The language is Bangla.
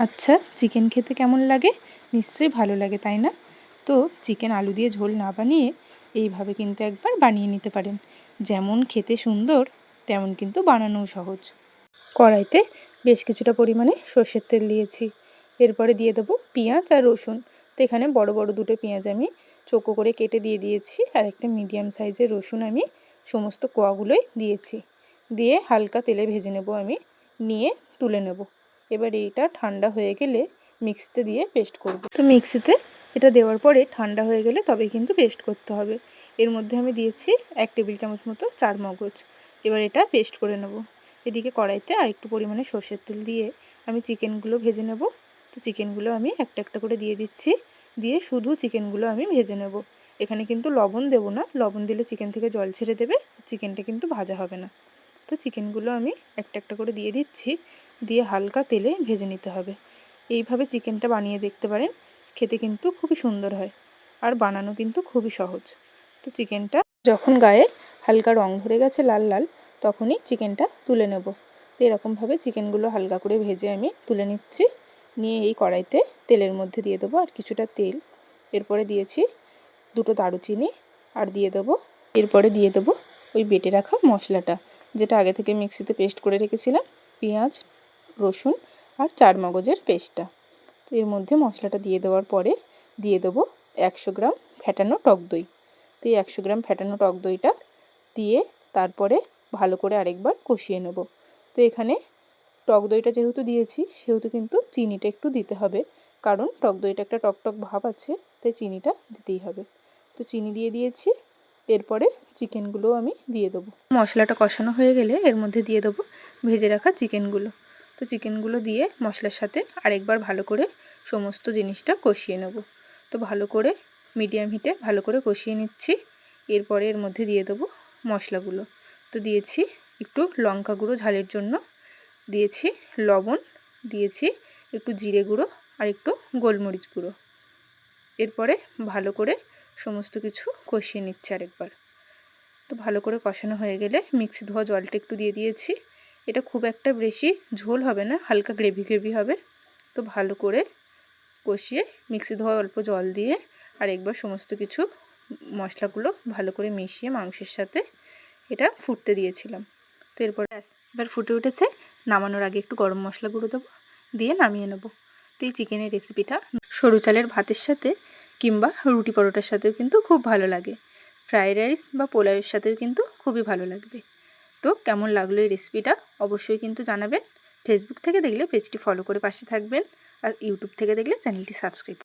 আচ্ছা চিকেন খেতে কেমন লাগে? নিশ্চয়ই ভালো লাগে, তাই না? তো চিকেন আলু দিয়ে ঝোল না বানিয়ে এইভাবে কিন্তু একবার বানিয়ে নিতে পারেন। যেমন খেতে সুন্দর, তেমন কিন্তু বানানোও সহজ। কড়াইতে বেশ কিছুটা পরিমাণে সর্ষের তেল দিয়েছি। এরপরে দিয়ে দেবো পেঁয়াজ আর রসুন। তো এখানে বড় বড় দুটো পেঁয়াজ আমি চোখো করে কেটে দিয়ে দিয়েছি আর একটা মিডিয়াম সাইজের রসুন আমি সমস্ত কোয়াগুলোই দিয়েছি। দিয়ে হালকা তেলে ভেজে নেব আমি, নিয়ে তুলে নেব। এবার এইটা ঠান্ডা হয়ে গেলে মিক্সিতে দিয়ে পেস্ট করব। তো মিক্সিতে এটা দেওয়ার পরে ঠান্ডা হয়ে গেলে তবে কিন্তু পেস্ট করতে হবে। এর মধ্যে আমি দিয়েছি এক টেবিল চামচ মতো চার মগজ। এবার এটা পেস্ট করে নেব। এদিকে কড়াইতে আর একটু পরিমাণে সর্ষের তেল দিয়ে আমি চিকেনগুলো ভেজে নেব। তো চিকেনগুলো আমি একটা একটা করে দিয়ে দিচ্ছি। দিয়ে শুধু চিকেনগুলো আমি ভেজে নেব। এখানে কিন্তু লবণ দেব না। লবণ দিলে চিকেন থেকে জল ছেড়ে দেবে। চিকেনটা কিন্তু ভাজা হবে না। তো চিকেনগুলো আমি একটা একটা করে দিয়ে দিচ্ছি। দিয়ে হালকা তেলে ভেজে নিতে হবে। এইভাবে চিকেনটা বানিয়ে দেখতে পারেন, খেতে কিন্তু খুবই সুন্দর হয় আর বানানো কিন্তু খুবই সহজ। তো চিকেনটা যখন গায়ে হালকা রং ধরে গেছে লাল লাল, তখনই চিকেনটা তুলে নেব। তো এরকমভাবে চিকেনগুলো হালকা করে ভেজে আমি তুলে নিচ্ছি। নিয়ে এই কড়াইতে তেলের মধ্যে দিয়ে দেবো আর কিছুটা তেল। এরপরে দিয়েছি দুটো দারুচিনি আর দিয়ে দেবো, এরপরে দিয়ে দেবো ওই বেটে রাখা মশলাটা, যেটা আগে থেকে মিক্সিতে পেস্ট করে রেখেছিলাম, পেঁয়াজ রসুন আর চার মগজের পেস্টটা। তো এর মধ্যে মশলাটা দিয়ে দেওয়ার পরে দিয়ে দেবো একশো গ্রাম ফ্যাটানো টক দই। তো এই একশো গ্রাম ফ্যাটানো টক দইটা দিয়ে তারপরে ভালো করে আরেকবার কষিয়ে নেব। তো এখানে টক দইটা যেহেতু দিয়েছি, সেহেতু কিন্তু চিনিটা একটু দিতে হবে। কারণ টক দইটা একটা টক টক ভাব আছে, তাই চিনিটা দিতেই হবে। তো চিনি দিয়ে দিয়েছি, এরপরে চিকেনগুলো আমি দিয়ে দেবো। মশলাটা কষানো হয়ে গেলে এর মধ্যে দিয়ে দেবো ভেজে রাখা চিকেনগুলো। তো চিকেনগুলো দিয়ে মশলার সাথে আরেকবার ভালো করে সমস্ত জিনিসটা কষিয়ে নেব। তো ভালো করে মিডিয়াম হিটে ভালো করে কষিয়ে নিচ্ছি। এরপরে এর মধ্যে দিয়ে দেবো মশলাগুলো। তো দিয়েছি একটু লঙ্কা গুঁড়ো ঝালের জন্য। দিয়েছি লবণ, দিয়েছি একটু জিরে গুঁড়ো আর একটু গোলমরিচ গুঁড়ো। এরপরে ভালো করে সমস্ত কিছু কষিয়ে নিচ্ছে আরেকবার। তো ভালো করে কষানো হয়ে গেলে মিক্সি ধোয়া জলটা একটু দিয়ে দিয়েছি। এটা খুব একটা বেশি ঝোল হবে না, হালকা গ্রেভি গ্রেভি হবে। তো ভালো করে কষিয়ে মিক্সি ধোয়া অল্প জল দিয়ে আর একবার সমস্ত কিছু মশলাগুলো ভালো করে মিশিয়ে মাংসের সাথে এটা ফুটতে দিয়েছিলাম। তো এরপর এবার ফুটে উঠেছে। নামানোর আগে একটু গরম মশলা গুঁড়ো দেবো, দিয়ে নামিয়ে নেব। তো এই চিকেনের রেসিপিটা সরু চালের ভাতের সাথে কিংবা রুটি পরোটার সাথেও কিন্তু খুব ভালো লাগে। ফ্রাইড রাইস বা পোলাওয়ের সাথেও কিন্তু খুবই ভালো লাগবে। তো কেমন লাগল এই রেসিপিটা অবশ্যই কিন্তু জানাবেন। ফেসবুক থেকে দেখলে পেজটি ফলো করে পাশে থাকবেন। আর ইউটিউব থেকে দেখলে চ্যানেলটি সাবস্ক্রাইব